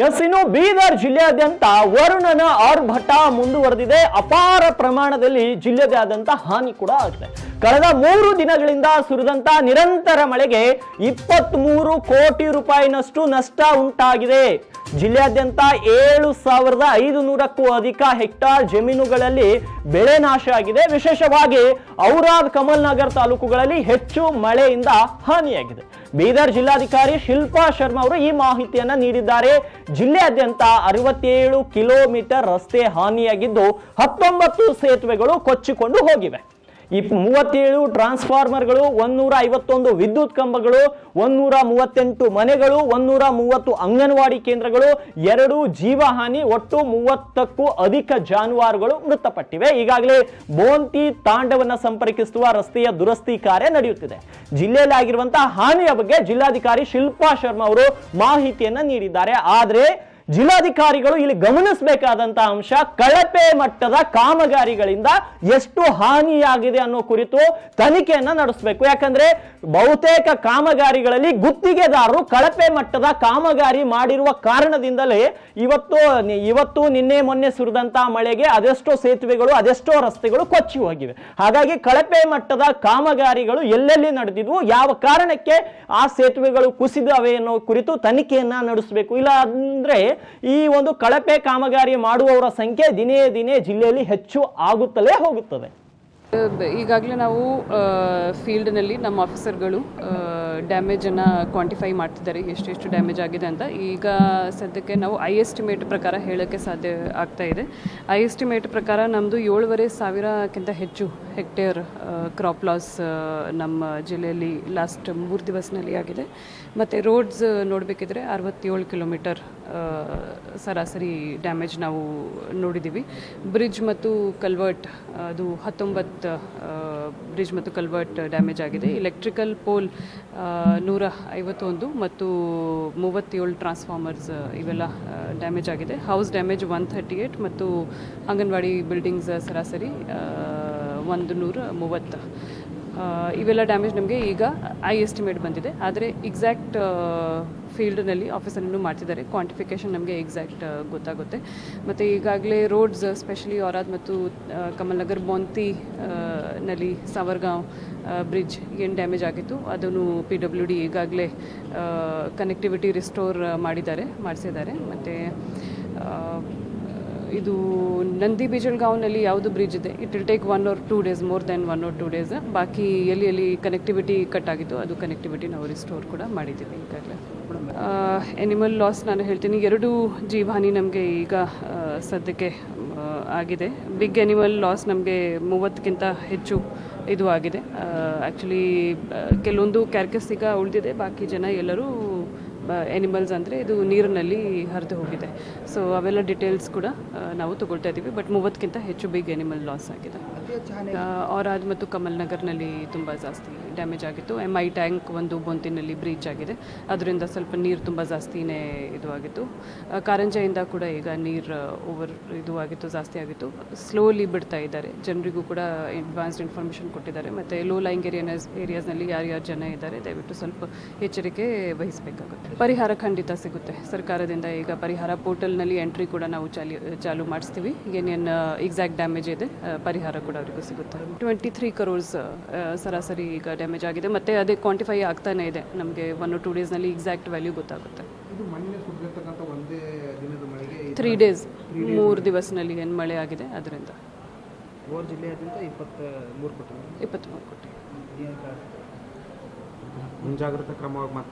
S ಇನ್ನು ಬೀದರ್ ಜಿಲ್ಲೆಯಾದ್ಯಂತ ವರುಣನ ಆರ್ಭಟ ಮುಂದುವರೆದಿದೆ. ಅಪಾರ ಪ್ರಮಾಣದಲ್ಲಿ ಜಿಲ್ಲೆಯಾದ್ಯಂತ ಹಾನಿ ಕೂಡ ಆಗಿದೆ. ಕಳೆದ ಮೂರು ದಿನಗಳಿಂದ ಸುರಿದಂತ ನಿರಂತರ ಮಳೆಗೆ ಇಪ್ಪತ್ತ್ ಮೂರು ಕೋಟಿ ರೂಪಾಯಿನಷ್ಟು ನಷ್ಟ ಉಂಟಾಗಿದೆ. ಜಿಲ್ಲೆಯಾದ್ಯಂತ ಏಳು ಸಾವಿರದ ಐದು ನೂರಕ್ಕೂ ಅಧಿಕ ಹೆಕ್ಟಾರ್ ಜಮೀನುಗಳಲ್ಲಿ ಬೆಳೆ ನಾಶ ಆಗಿದೆ. ವಿಶೇಷವಾಗಿ ಔರಾದ್ ಕಮಲ್ ನಗರ್ ತಾಲೂಕುಗಳಲ್ಲಿ ಹೆಚ್ಚು ಮಳೆಯಿಂದ ಹಾನಿಯಾಗಿದೆ. ಬೀದರ್ ಜಿಲ್ಲಾಧಿಕಾರಿ ಶಿಲ್ಪಾ ಶರ್ಮಾ ಅವರು ಈ ಮಾಹಿತಿಯನ್ನ ನೀಡಿದ್ದಾರೆ. ಜಿಲ್ಲೆಯಾದ್ಯಂತ ಅರವತ್ತೇಳು ಕಿಲೋಮೀಟರ್ ರಸ್ತೆ ಹಾನಿಯಾಗಿದ್ದು ಹತ್ತೊಂಬತ್ತು ಸೇತುವೆಗಳು ಕೊಚ್ಚಿಕೊಂಡು ಹೋಗಿವೆ. ಈ ಮೂವತ್ತೇಳು ಟ್ರಾನ್ಸ್ಫಾರ್ಮರ್ಗಳು ಒಂದೂರ ಐವತ್ತೊಂದು ವಿದ್ಯುತ್ ಕಂಬಗಳು ಒಂದೂರ ಮೂವತ್ತೆಂಟು ಮನೆಗಳು ಒಂದೂರ ಮೂವತ್ತು ಅಂಗನವಾಡಿ ಕೇಂದ್ರಗಳು, ಎರಡು ಜೀವಹಾನಿ, ಒಟ್ಟು ಮೂವತ್ತಕ್ಕೂ ಅಧಿಕ ಜಾನುವಾರುಗಳು ಮೃತಪಟ್ಟಿವೆ. ಈಗಾಗಲೇ ಬೋಂತಿ ತಾಂಡವನ್ನು ಸಂಪರ್ಕಿಸುವ ರಸ್ತೆಯ ದುರಸ್ತಿ ಕಾರ್ಯ ನಡೆಯುತ್ತಿದೆ. ಜಿಲ್ಲೆಯಲ್ಲಿ ಆಗಿರುವಂತಹ ಹಾನಿಯ ಬಗ್ಗೆ ಜಿಲ್ಲಾಧಿಕಾರಿ ಶಿಲ್ಪಾ ಶರ್ಮಾ ಅವರು ಮಾಹಿತಿಯನ್ನು ನೀಡಿದ್ದಾರೆ. ಆದ್ರೆ ಜಿಲ್ಲಾಧಿಕಾರಿಗಳು ಇಲ್ಲಿ ಗಮನಿಸಬೇಕಾದಂತ ಅಂಶ ಕಳಪೆ ಮಟ್ಟದ ಕಾಮಗಾರಿಗಳಿಂದ ಎಷ್ಟು ಹಾನಿಯಾಗಿದೆ ಅನ್ನೋ ಕುರಿತು ತನಿಖೆಯನ್ನ ನಡೆಸಬೇಕು. ಯಾಕಂದ್ರೆ ಬಹುತೇಕ ಕಾಮಗಾರಿಗಳಲ್ಲಿ ಗುತ್ತಿಗೆದಾರರು ಕಳಪೆ ಮಟ್ಟದ ಕಾಮಗಾರಿ ಮಾಡಿರುವ ಕಾರಣದಿಂದಲೇ ಇವತ್ತು ಇವತ್ತು ನಿನ್ನೆ ಮೊನ್ನೆ ಸುರಿದಂತಹ ಮಳೆಗೆ ಅದೆಷ್ಟೋ ಸೇತುವೆಗಳು, ಅದೆಷ್ಟೋ ರಸ್ತೆಗಳು ಕೊಚ್ಚಿ ಹೋಗಿವೆ. ಹಾಗಾಗಿ ಕಳಪೆ ಮಟ್ಟದ ಕಾಮಗಾರಿಗಳು ಎಲ್ಲೆಲ್ಲಿ ನಡೆದಿದ್ವು, ಯಾವ ಕಾರಣಕ್ಕೆ ಆ ಸೇತುವೆಗಳು ಕುಸಿದವೆ ಅನ್ನೋ ಕುರಿತು ತನಿಖೆಯನ್ನ ನಡೆಸಬೇಕು. ಇಲ್ಲ ಅಂದ್ರೆ ಈ ಒಂದು ಕಳಪೆ ಕಾಮಗಾರಿ ಮಾಡುವವರ ಸಂಖ್ಯೆ ದಿನೇ ದಿನೇ ಜಿಲ್ಲೆಯಲ್ಲಿ ಹೆಚ್ಚು ಆಗುತ್ತಲೇ ಹೋಗುತ್ತದೆ. ಈಗಾಗಲೇ ನಾವು ಫೀಲ್ಡ್ನಲ್ಲಿ ನಮ್ಮ ಆಫೀಸರ್ಗಳು ಡ್ಯಾಮೇಜನ್ನು ಕ್ವಾಂಟಿಫೈ ಮಾಡ್ತಿದ್ದಾರೆ, ಎಷ್ಟೆಷ್ಟು ಡ್ಯಾಮೇಜ್ ಆಗಿದೆ ಅಂತ. ಈಗ ಸದ್ಯಕ್ಕೆ ನಾವು ಐ ಎಸ್ಟಿಮೇಟ್ ಪ್ರಕಾರ ಹೇಳೋಕ್ಕೆ ಸಾಧ್ಯ ಆಗ್ತಾ ಇದೆ. ಐ ಎಸ್ಟಿಮೇಟ್ ಪ್ರಕಾರ ನಮ್ಮದು ಏಳುವರೆ ಸಾವಿರಕ್ಕಿಂತ ಹೆಚ್ಚು ಹೆಕ್ಟೇರ್ ಕ್ರಾಪ್ ಲಾಸ್ ನಮ್ಮ ಜಿಲ್ಲೆಯಲ್ಲಿ ಲಾಸ್ಟ್ ಮೂರು ದಿವಸನಲ್ಲಿ ಆಗಿದೆ. ಮತ್ತು ರೋಡ್ಸ್ ನೋಡಬೇಕಿದ್ರೆ ಅರವತ್ತೇಳು ಕಿಲೋಮೀಟರ್ ಸರಾಸರಿ ಡ್ಯಾಮೇಜ್ ನಾವು ನೋಡಿದ್ದೀವಿ ಬ್ರಿಡ್ಜ್ ಮತ್ತು ಕಲ್ವರ್ಟ್ ಅದು ಹತ್ತೊಂಬತ್ತು ಬ್ರಿಡ್ಜ್ ಮತ್ತು ಕಲ್ವರ್ಟ್ ಡ್ಯಾಮೇಜ್ ಆಗಿದೆ. ಎಲೆಕ್ಟ್ರಿಕಲ್ ಪೋಲ್ ನೂರ ಐವತ್ತೊಂದು ಮತ್ತು ಮೂವತ್ತೇಳು ಟ್ರಾನ್ಸ್ಫಾರ್ಮರ್ಸ್ ಇವೆಲ್ಲ ಡ್ಯಾಮೇಜ್ ಆಗಿದೆ. House damage one thirty eight ಮತ್ತು ಅಂಗನವಾಡಿ ಬಿಲ್ಡಿಂಗ್ಸ್ ಸರಾಸರಿ ಒಂದು ನೂರ ಮೂವತ್ತು. ಇವೆಲ್ಲ ಡ್ಯಾಮೇಜ್ ನಮಗೆ ಈಗ ಐ ಎಸ್ಟಿಮೇಟ್ ಬಂದಿದೆ. ಆದರೆ ಎಕ್ಸಾಕ್ಟ್ ಫೀಲ್ಡ್ನಲ್ಲಿ ಆಫೀಸರನ್ನು ಮಾಡ್ತಿದ್ದಾರೆ. ಕ್ವಾಂಟಿಫಿಕೇಷನ್ ನಮಗೆ ಎಕ್ಸಾಕ್ಟ್ ಗೊತ್ತಾಗುತ್ತೆ. ಮತ್ತು ಈಗಾಗಲೇ ರೋಡ್ಸ್ ಸ್ಪೆಷಲಿ ಔರಾದ್ ಮತ್ತು ಕಮಲ್ ನಗರ್ ಬೊಂತಿ ನಲ್ಲಿ ಸಾವರ್ಗಾಂವ್ ಬ್ರಿಡ್ಜ್ ಏನು ಡ್ಯಾಮೇಜ್ ಆಗಿತ್ತು, ಅದನ್ನು ಪಿ ಡಬ್ಲ್ಯೂ ಡಿ ಈಗಾಗಲೇ ಕನೆಕ್ಟಿವಿಟಿ ರಿಸ್ಟೋರ್ ಮಾಡಿದ್ದಾರೆ, ಮಾಡಿಸಿದ್ದಾರೆ. ಮತ್ತು ಇದು ನಂದಿ ಬೀಜಲ್ಗಾಂವ್ನಲ್ಲಿ ಯಾವುದು ಬ್ರಿಡ್ಜ್ ಇದೆ? It will take one or two days more then one or two days ಬಾಕಿ ಎಲ್ಲಿ ಎಲ್ಲಿ ಕನೆಕ್ಟಿವಿಟಿ ಕಟ್ ಆಗಿತ್ತು ಅದು ಕನೆಕ್ಟಿವಿಟಿ ನಾವು ರಿಸ್ಟೋರ್ ಕೂಡ ಮಾಡಿದ್ದೀವಿ ಈಗಾಗಲೇ. ಎನಿಮಲ್ ಲಾಸ್ ನಾನು ಹೇಳ್ತೀನಿ. ಎರಡು ಜೀವಹಾನಿ ನಮಗೆ ಈಗ ಸದ್ಯಕ್ಕೆ ಆಗಿದೆ. ಬಿಗ್ ಎನಿಮಲ್ ಲಾಸ್ ನಮಗೆ ಮೂವತ್ತಕ್ಕಿಂತ ಹೆಚ್ಚು ಇದು ಆಗಿದೆ. ಆ್ಯಕ್ಚುಲಿ ಕೆಲವೊಂದು ಕ್ಯಾರ್ಕಸ್ ಈಗ ಉಳಿದಿದೆ. ಬಾಕಿ ಜನ ಎಲ್ಲರೂ ಎನಿಮಲ್ಸ್ ಅಂದರೆ ಇದು ನೀರಿನಲ್ಲಿ ಹರಿದು ಹೋಗಿದೆ. ಸೊ ಅವೆಲ್ಲ ಡಿಟೇಲ್ಸ್ ಕೂಡ ನಾವು ತಗೊಳ್ತಾ ಇದ್ದೀವಿ. ಬಟ್ ಮೂವತ್ತಕ್ಕಿಂತ ಹೆಚ್ಚು ಬಿಗ್ ಎನಿಮಲ್ ಲಾಸ್ ಆಗಿದೆ. ಔರಾದ್ ಮತ್ತು ಕಮಲ್ ನಗರ್ನಲ್ಲಿ ತುಂಬ ಜಾಸ್ತಿ ಡ್ಯಾಮೇಜ್ ಆಗಿತ್ತು. ಎಂ ಐ ಟ್ಯಾಂಕ್ ಒಂದು ಬೊಂತಿನಲ್ಲಿ ಬ್ರೀಚ್ ಆಗಿದೆ. ಅದರಿಂದ ಸ್ವಲ್ಪ ನೀರು ತುಂಬ ಜಾಸ್ತಿನೇ ಇದು ಆಗಿತ್ತು. ಕಾರಂಜಿಯಿಂದ ಕೂಡ ಈಗ ನೀರು ಓವರ್ ಇದು ಆಗಿತ್ತು, ಜಾಸ್ತಿ ಆಗಿತ್ತು. ಸ್ಲೋಲಿ ಬಿಡ್ತಾ ಇದ್ದಾರೆ. ಜನರಿಗೂ ಕೂಡ ಅಡ್ವಾನ್ಸ್ಡ್ ಇನ್ಫಾರ್ಮೇಷನ್ ಕೊಟ್ಟಿದ್ದಾರೆ. ಮತ್ತು ಲೋ ಲೈಂಗ್ ಏರಿಯಾಸ್ ಏರಿಯಾಸ್ನಲ್ಲಿ ಯಾರ್ಯಾರು ಜನ ಇದ್ದಾರೆ, ದಯವಿಟ್ಟು ಸ್ವಲ್ಪ ಎಚ್ಚರಿಕೆ ವಹಿಸಬೇಕಾಗುತ್ತೆ. ಪರಿಹಾರ ಖಂಡಿತ ಸಿಗುತ್ತೆ. ಸರ್ಕಾರದಿಂದ ಈಗ ಪರಿಹಾರ ಪೋರ್ಟಲ್ನಲ್ಲಿ ಎಂಟ್ರಿ ಕೂಡ ನಾವು ಚಾಲಿ, ಚಾಲು ಮಾಡಿಸ್ತೀವಿ. ಏನೇನು ಎಕ್ಸಾಕ್ಟ್ ಡ್ಯಾಮೇಜ್ ಇದೆ ಪರಿಹಾರ ಕೂಡ ಅವರಿಗೂ ಸಿಗುತ್ತೆ. ಟ್ವೆಂಟಿ ತ್ರೀ ಕರೋರ್ಸ್ ಸರಾಸರಿ ಈಗ ಡ್ಯಾಮೇಜ್ ಆಗಿದೆ. ಮತ್ತೆ ಅದೇ ಕ್ವಾಂಟಿಫೈ ಆಗ್ತಾನೇ ಇದೆ. ನಮಗೆ ಒನ್ ಟೂ ಡೇಸ್ನಲ್ಲಿ ಎಕ್ಸಾಕ್ಟ್ ವ್ಯಾಲ್ಯೂ ಗೊತ್ತಾಗುತ್ತೆ. ಇದು ಮೊನ್ನೆ ಸುರಿದಿರ್ತಕ್ಕಂಥ ಒಂದೇ ದಿನದ ಮಳೆಗೆ ತ್ರೀ ಡೇಸ್ ಮೂರು ದಿವಸನಲ್ಲಿ ಏನು ಮಳೆ ಆಗಿದೆ ಅದರಿಂದ. ಕೋಟಿ ಇಪ್ಪತ್ತ್ಮೂರು ಕೋಟಿ ಮುಂಜಾಗ್ರತಾ ಕ್ರಮವಾಗಿ ಮತ್ತೆ